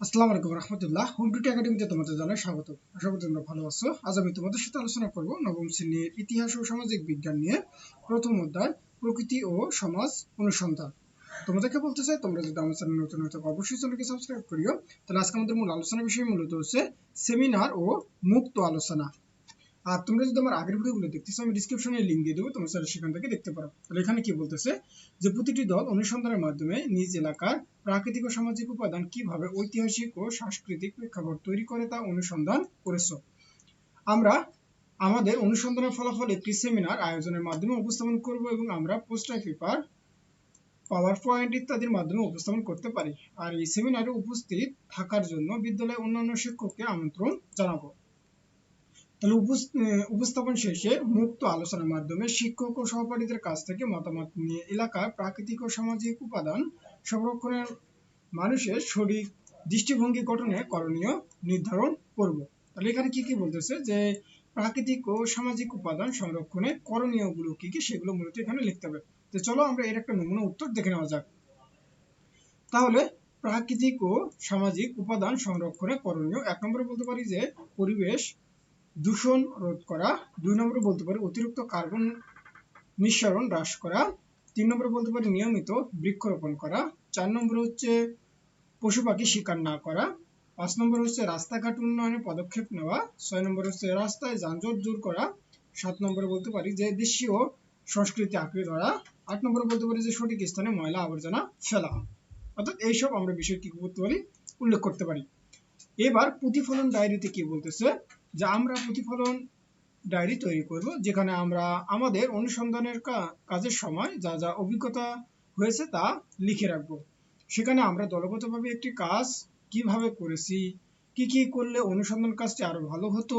আসসালামু আলাইকুম রহমতুল্লাহ। হোম টুটি একাডেমিতে তোমাদের জানাই স্বাগত। আশা করি তোমরা ভালো আছো। আজ আমি তোমাদের সাথে আলোচনা করব নবম শ্রেণির ইতিহাস ও সামাজিক বিজ্ঞান নিয়ে। প্রথম অধ্যায়, প্রকৃতি ও সমাজ অনুসন্ধান। তোমাদেরকে বলতে চাই, তোমরা যদি আমার চ্যানেল নতুন হতে অবশ্যই চ্যানেলকে সাবস্ক্রাইব করিও। তাহলে আজকে আমাদের মূল আলোচনা বিষয় মূলত হচ্ছে সেমিনার ও মুক্ত আলোচনা। আর তোমরা যদি আমার আগের ভিডিওগুলো দেখতেছো, আমি ডিসক্রিপশনে লিঙ্ক দিয়ে দেবো, তোমরা সেটা সেখান থেকে দেখতে পারো। তাহলে এখানে কি বলতেছে? যে প্রতিটি দল অনুসন্ধানের মাধ্যমে নিজ এলাকার প্রাকৃতিক ও সামাজিক উপাদান কীভাবে ঐতিহাসিক ও সাংস্কৃতিক প্রেক্ষাপট তৈরি করে তা অনুসন্ধান করেছ। আমরা আমাদের অনুসন্ধানের ফলাফল একটি সেমিনার আয়োজনের মাধ্যমে উপস্থাপন করব এবং আমরা পোস্টার পেপার পাওয়ার পয়েন্ট ইত্যাদির মাধ্যমে উপস্থাপন করতে পারি। আর এই সেমিনারে উপস্থিত থাকার জন্য বিদ্যালয়ের অন্যান্য শিক্ষককে আমন্ত্রণ জানাব। তাহলে উপস্থাপন শেষে মুক্ত আলোচনার মাধ্যমে শিক্ষক ও সহপাঠীদের কাছ থেকে মতামত নিয়ে এলাকার প্রাকৃতিক ও সামাজিক উপাদান সংরক্ষণের মানুষের সঠিক দৃষ্টিভঙ্গি গঠনে করণীয় নির্ধারণ করব। তাহলে এখানে কি কি বলতেছে? যে প্রাকৃতিক ও সামাজিক উপাদান সংরক্ষণে করণীয়গুলো কি কি সেগুলো মূলত এখানে লিখতে হবে। তো চলো আমরা এর একটা নমুনা উত্তর দেখে নেওয়া যাক। তাহলে প্রাকৃতিক ও সামাজিক উপাদান সংরক্ষণে করণীয় এক নম্বরে বলতে পারি যে পরিবেশ দূষণ রোধ করা, দুই নম্বরে বলতে পারি অতিরিক্ত কার্বন নিঃসরণ হ্রাস করা, তিন নম্বরে বলতে পারি নিয়মিত বৃক্ষরোপণ করা, চার নম্বরে হচ্ছে পশু পাখি শিকার না করা, পাঁচ নম্বর হচ্ছে রাস্তাঘাট উন্নয়নে পদক্ষেপ নেওয়া, ছয় নম্বর হচ্ছে রাস্তায় যানজট দূর করা, সাত নম্বরে বলতে পারি যে দেশীয় সংস্কৃতি আঁকড়ে ধরা, আট নম্বরে বলতে পারি যে সঠিক স্থানে ময়লা আবর্জনা ফেলা। অর্থাৎ এইসব আমরা বিষয় কি করতে পারি উল্লেখ করতে পারি। এবার প্রতিফলন ডায়েরিতে কি বলতেছে? যে আমরা প্রতিফলন ডায়েরি তৈরি করব, যেখানে আমরা আমাদের অনুসন্ধানের কাজের সময় যা যা অভিজ্ঞতা হয়েছে তা লিখে রাখব। সেখানে আমরা দলগতভাবে একটি কাজ কীভাবে করেছি, কি কি করলে অনুসন্ধান কাজটি আরও ভালো হতো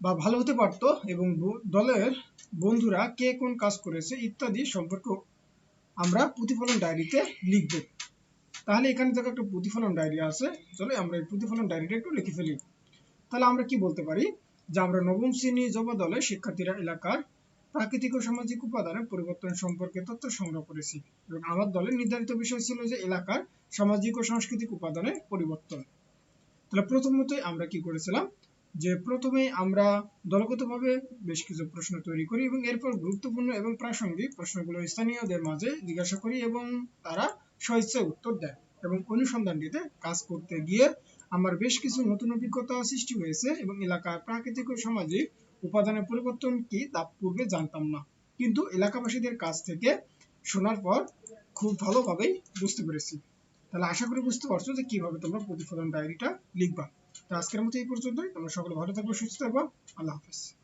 বা ভালো হতে পারত এবং দলের বন্ধুরা কে কোন কাজ করেছে ইত্যাদি সম্পর্কে আমরা প্রতিফলন ডায়েরিতে লিখব। তাহলে এখানে দেখো একটা প্রতিফলন ডায়েরি আছে। চলো আমরা এই প্রতিফলন ডায়েরিটা একটু লিখে ফেলি। তাহলে আমরা কি বলতে পারি? যে আমরা নবম শ্রেণি জবা দলে শিক্ষার্থীরা এলাকার প্রাকৃতিক ও সামাজিক উপাদানের পরিবর্তন সম্পর্কে তথ্য সংগ্রহ করেছি। এবং আমার দলের নির্ধারিত বিষয় ছিল যে এলাকার সামাজিক ও সাংস্কৃতিক উপাদানের পরিবর্তন। তাহলে প্রথমতই আমরা কি করেছিলাম? যে প্রথমে আমরা দলগতভাবে বেশ কিছু প্রশ্ন তৈরি করি এবং এরপর গুরুত্বপূর্ণ এবং প্রাসঙ্গিক প্রশ্নগুলো স্থানীয়দের মাঝে জিজ্ঞাসা করি এবং তারা স্বেচ্ছায় উত্তর দেয় এবং অনুসন্ধানটিতে কাজ করতে গিয়ে আমার বেশ কিছু নতুন অভিজ্ঞতা সৃষ্টি হয়েছে এবং এলাকার প্রাকৃতিক ও সামাজিক উপাদানের পরিবর্তন কি তা পূর্বে জানতাম না। কিন্তু এলাকাবাসীদের কাছ থেকে শোনার পর খুব ভালোভাবেই বুঝতে পেরেছি। তাহলে আশা করি বুঝতে পারছ যে কীভাবে তোমরা প্রতিফলন ডায়েরিটা লিখবা। তো আজকের মতো এই পর্যন্তই। তোমরা সকলে ভালো থাকবে, সুস্থ থাকবা। আল্লাহ হাফেজ।